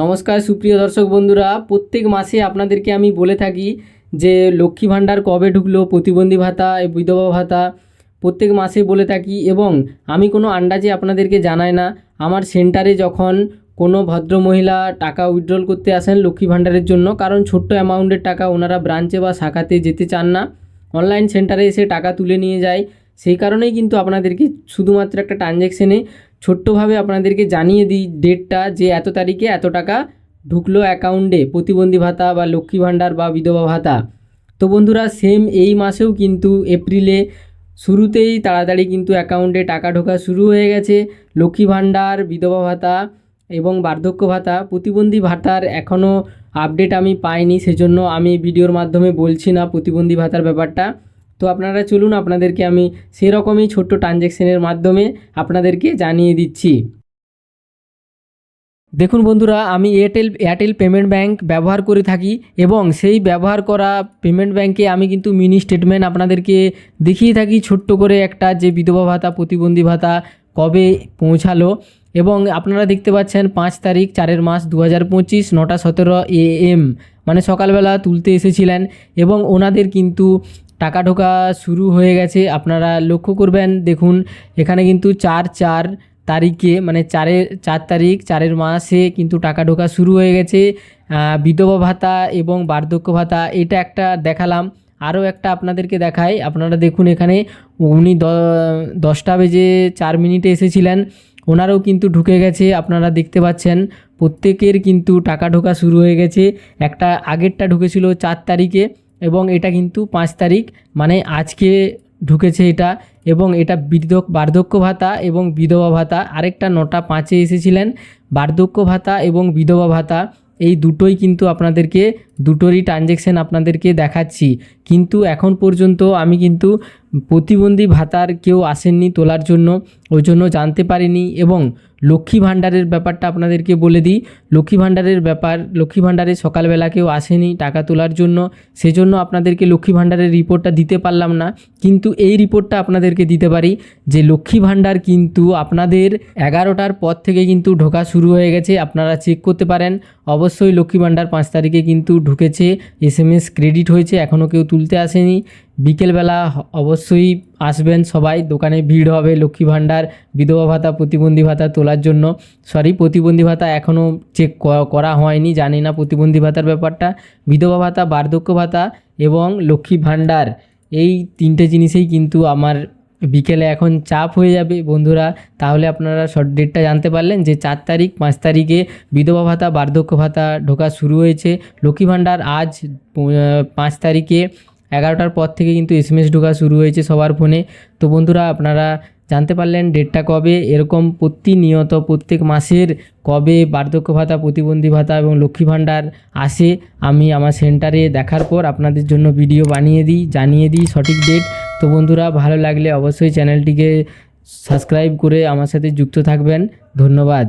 নমস্কার সুপ্রিয় দর্শক বন্ধুরা, প্রত্যেক মাসে আপনাদেরকে আমি বলে থাকি যে লক্ষ্মী ভাণ্ডার কবে ঢুকলো, প্রতিবন্ধী ভাতা বিধবা ভাতা, প্রত্যেক মাসে বলে থাকি এবং আমি কোনো আন্দাজে আপনাদেরকে জানাই না। আমার সেন্টারে যখন কোনো ভদ্রমহিলা টাকা উইথড্রল করতে আসেন লক্ষ্মী ভাণ্ডারের জন্য, কারণ ছোট্ট অ্যামাউন্টের টাকা ওনারা ব্রাঞ্চে বা শাখাতে যেতে চান না অনলাইন সেন্টারে এসে টাকা তুলে নিয়ে যায়, সেই কারণেই কিন্তু আপনাদেরকে শুধুমাত্র একটা ট্রানজ্যাকশানে ছোট্টভাবে আপনাদেরকে জানিয়ে দিই ডেটটা, যে এত তারিখে এত টাকা ঢুকলো অ্যাকাউন্টে, প্রতিবন্ধী ভাতা বা লক্ষ্মী ভাণ্ডার বা বিধবা ভাতা। তো বন্ধুরা সেম এই মাসেও কিন্তু এপ্রিলে শুরুতেই তাড়াতাড়ি কিন্তু অ্যাকাউন্টে টাকা ঢোকা শুরু হয়ে গেছে। লক্ষ্মী ভাণ্ডার, বিধবা ভাতা এবং বার্ধক্য ভাতা, প্রতিবন্ধী ভাতার এখনও আপডেট আমি পাইনি, সেজন্য আমি ভিডিওর মাধ্যমে বলছি না প্রতিবন্ধী ভাতার ব্যাপারটা। তো আপনারা চলুন, আপনাদেরকে আমি সেরকমই ছোট্ট ট্রানজ্যাকশনের মাধ্যমে আপনাদেরকে জানিয়ে দিচ্ছি। দেখুন বন্ধুরা, আমি এয়ারটেল এয়ারটেল পেমেন্ট ব্যাংক ব্যবহার করে থাকি এবং সেই ব্যবহার করা পেমেন্ট ব্যাংকে আমি কিন্তু মিনি স্টেটমেন্ট আপনাদেরকে দেখিয়ে থাকি। ছোট্ট করে একটা যে বিধবা ভাতা, প্রতিবন্ধী ভাতা কবে পৌঁছালো এবং আপনারা দেখতে পাচ্ছেন পাঁচ তারিখ চারের মাস দু হাজার পঁচিশ, নটা সতেরো এ এম মানে সকালবেলা তুলতে এসেছিলেন এবং ওনাদের কিন্তু টাকা ঢোকা শুরু হয়ে গেছে। আপনারা লক্ষ্য করবেন, দেখুন, এখানে কিন্তু চার চার তারিখে মানে চারের চার তারিখ, চারের মাসে কিন্তু টাকা ঢোকা শুরু হয়ে গেছে। বিধবা ভাতা এবং বার্ধক্য ভাতা, এটা একটা দেখালাম। আরও একটা আপনাদেরকে দেখাই। আপনারা দেখুন এখানে উনি দশটা বেজে চার মিনিটে এসেছিলেন। ওনারও কিন্তু ঢুকে গেছে, আপনারা দেখতে পাচ্ছেন। প্রত্যেকের কিন্তু টাকা ঢোকা শুরু হয়ে গেছে। একটা আগেরটা ঢুকেছিল চার তারিখে। এবং এটা কিন্তু পাঁচ তারিখ মানে আজকে ঢুকেছে এটা এবং এটা বৃদ্ধক বার্ধক্য ভাতা এবং বিধবা ভাতা। আরেকটা নটা পাঁচে এসেছিলেন বার্ধক্য ভাতা এবং বিধবা ভাতা। এই দুটোই কিন্তু আপনাদেরকে, দুটোরই ট্রানজ্যাকশান আপনাদেরকে দেখাচ্ছি। কিন্তু এখন পর্যন্ত আমি কিন্তু প্রতিবন্ধী ভাতার কেউ আসেননি তোলার জন্য, ওই জন্য জানতে পারিনি এবং লক্ষ্মী ভাণ্ডারের ব্যাপারটা আপনাদেরকে বলে দিই। লক্ষ্মী ভাণ্ডারের ব্যাপার, লক্ষ্মী ভাণ্ডারে সকালবেলা কেউ আসেনি টাকা তোলার জন্য, সেজন্য আপনাদেরকে লক্ষ্মী ভাণ্ডারের রিপোর্টটা দিতে পারলাম না। কিন্তু এই রিপোর্টটা আপনাদেরকে দিতে পারি যে লক্ষ্মী ভাণ্ডার কিন্তু আপনাদের এগারোটার পর থেকে কিন্তু ঢোকা শুরু হয়ে গেছে, আপনারা চেক করতে পারেন। অবশ্যই লক্ষ্মী ভাণ্ডার পাঁচ তারিখে কিন্তু ঢুকেছে এস এম এস ক্রেডিট হয়েছে, এখনও কেউ তুলতে আসেনি। বিকেলবেলা অবশ্যই আসবেন সবাই। দোকানে ভিড় হবে লক্ষ্মী ভাণ্ডার, বিধবা ভাতা, প্রতিবন্ধী ভাতা তোলার জন্য। সরি প্রতিবন্ধী ভাতা এখনও চেক করা হয়নি, জানি না প্রতিবন্ধী ভাতার ব্যাপারটা। বিধবা ভাতা, বার্ধক্য ভাতা এবং লক্ষ্মী ভাণ্ডার এই তিনটে জিনিসেই কিন্তু আমার বিকেলে এখন চাপ হয়ে যাবে। বন্ধুরা, তাহলে আপনারা শর্ট ডেটটা জানতে পারলেন যে চার তারিখ, পাঁচ তারিখে বিধবা ভাতা, বার্ধক্য ভাতা ঢোকা শুরু হয়েছে। লক্ষ্মী ভাণ্ডার আজ পাঁচ তারিখে এগারোটার পর থেকে কিন্তু এসএমএস ঢোকা শুরু হয়েছে সবার ফোনে। তো বন্ধুরা, আপনারা জানতে পারলেন ডেটটা কবে, এরকম প্রতিনিয়ত প্রত্যেক মাসের কবে বার্ধক্য ভাতা, প্রতিবন্ধী ভাতা এবং লক্ষ্মী ভাণ্ডার আসে, আমি আমার সেন্টারে দেখার পর আপনাদের জন্য ভিডিও বানিয়ে দিই, জানিয়ে দিই সঠিক ডেট। তো বন্ধুরা, ভালো লাগলে অবশ্যই চ্যানেলটিকে সাবস্ক্রাইব করে আমার সাথে যুক্ত থাকবেন। ধন্যবাদ।